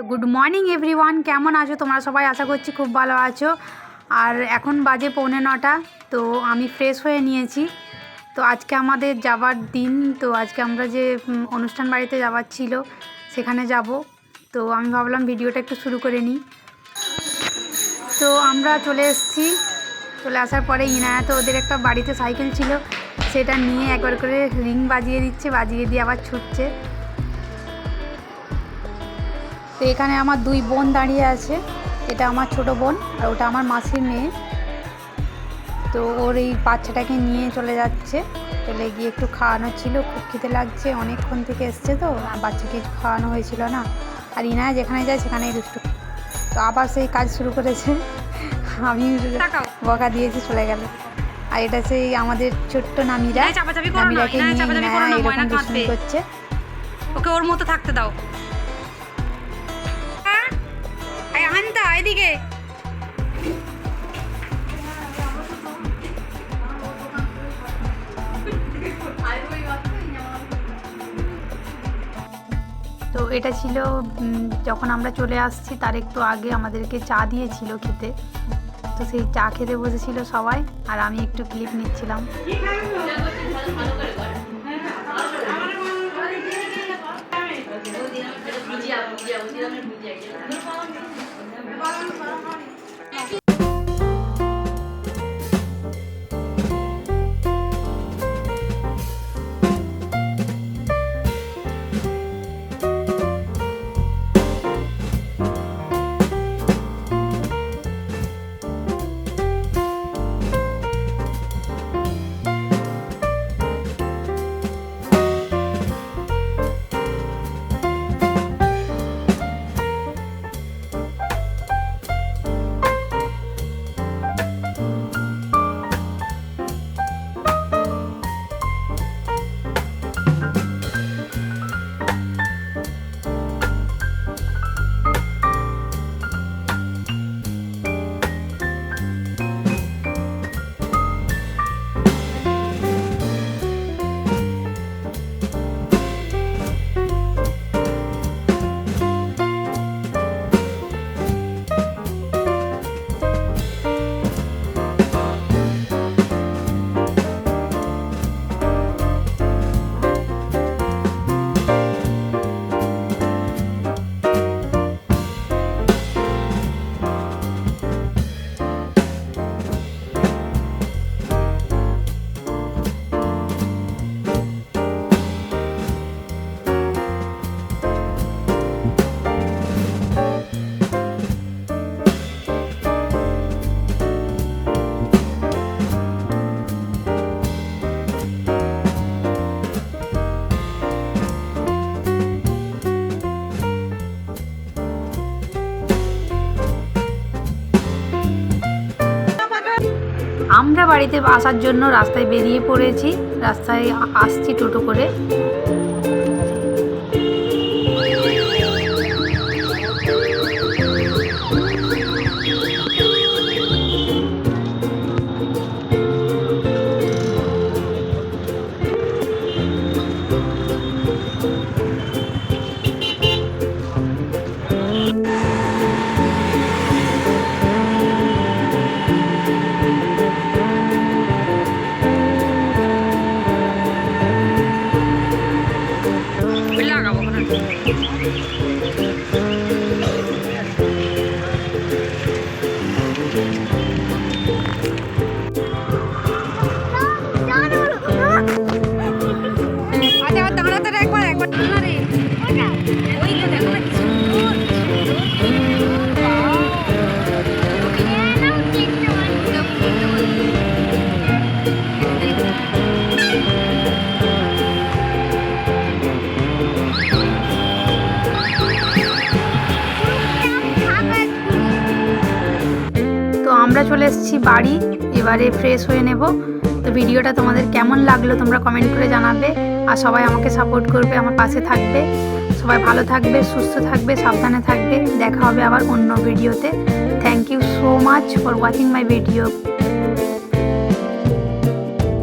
তো good morning everyone কেমন আছো তোমরা সবাই? আশা করছি খুব ভালো আছো। আর এখন বাজে পৌনে নটা, তো আমি ফ্রেশ হয়ে নিয়েছি। তো আজকে আমাদের যাবার দিন, তো আজকে আমরা যে অনুষ্ঠান বাড়িতে যাওয়ার ছিল, সেখানে যাব। তো আমি ভাবলাম ভিডিওটা একটু শুরু করে নিই। তো আমরা চলে এসেছি। চলে আসার পরে ইনায়া তো ওদের একটা বাড়িতে সাইকেল ছিল। সেটা নিয়ে একবার করে রিং বাজিয়ে দিচ্ছে, বাজিয়ে দিয়ে আবার ছুটছে। তো এখানে আমার দুই বোন দাঁড়িয়ে আছে। এটা আমার ছোট বোন আর ওটা আমার মাসির মেয়ে। তো ওর এই বাচ্চাটাকে নিয়ে চলে যাচ্ছে। চলে গিয়ে একটু খাওয়ানো ছিল খুব খেতে লাগছে অনেকক্ষণ থেকে এসছে তো আর বাচ্চাকে খাওয়ানো হয়েছিল না। আর ইনায়া যেখানে যায় সেখানেই দুষ্টু। তো আবার সেই কাজ শুরু করেছে। আমি বকা দিয়েছি চলে গেল। আর এটা সেই আমাদের ছোট্ট নামিরা। নামিরাকে নিয়ে এরকম। করছে। ওকে ওর মতো থাকতে দাও। এদিকে। তো এটা ছিল যখন আমরা চলে আসছি তার একটু আগে আমাদেরকে চা দিয়েছিল খেতে। তো সেই চা খেতে বসেছিল সবাই আর আমি একটু ক্লিপ নিচ্ছিলাম। আমরা বাড়িতে আসার জন্য রাস্তায় বেরিয়ে পড়েছি। রাস্তায় আসছি টোটো করে। চলে এসেছি বাড়ি, এবারে ফ্রেশ হয়ে নেব। তো ভিডিওটা তোমাদের কেমন লাগল তোমরা কমেন্ট করে জানাবে। আর সবাই আমাকে সাপোর্ট করবে, আমার পাশে থাকবে। সবাই ভালো থাকবে, সুস্থ থাকবে, সাবধানে থাকবে। দেখা হবে আবার অন্য ভিডিওতে। Thank you so much for watching my video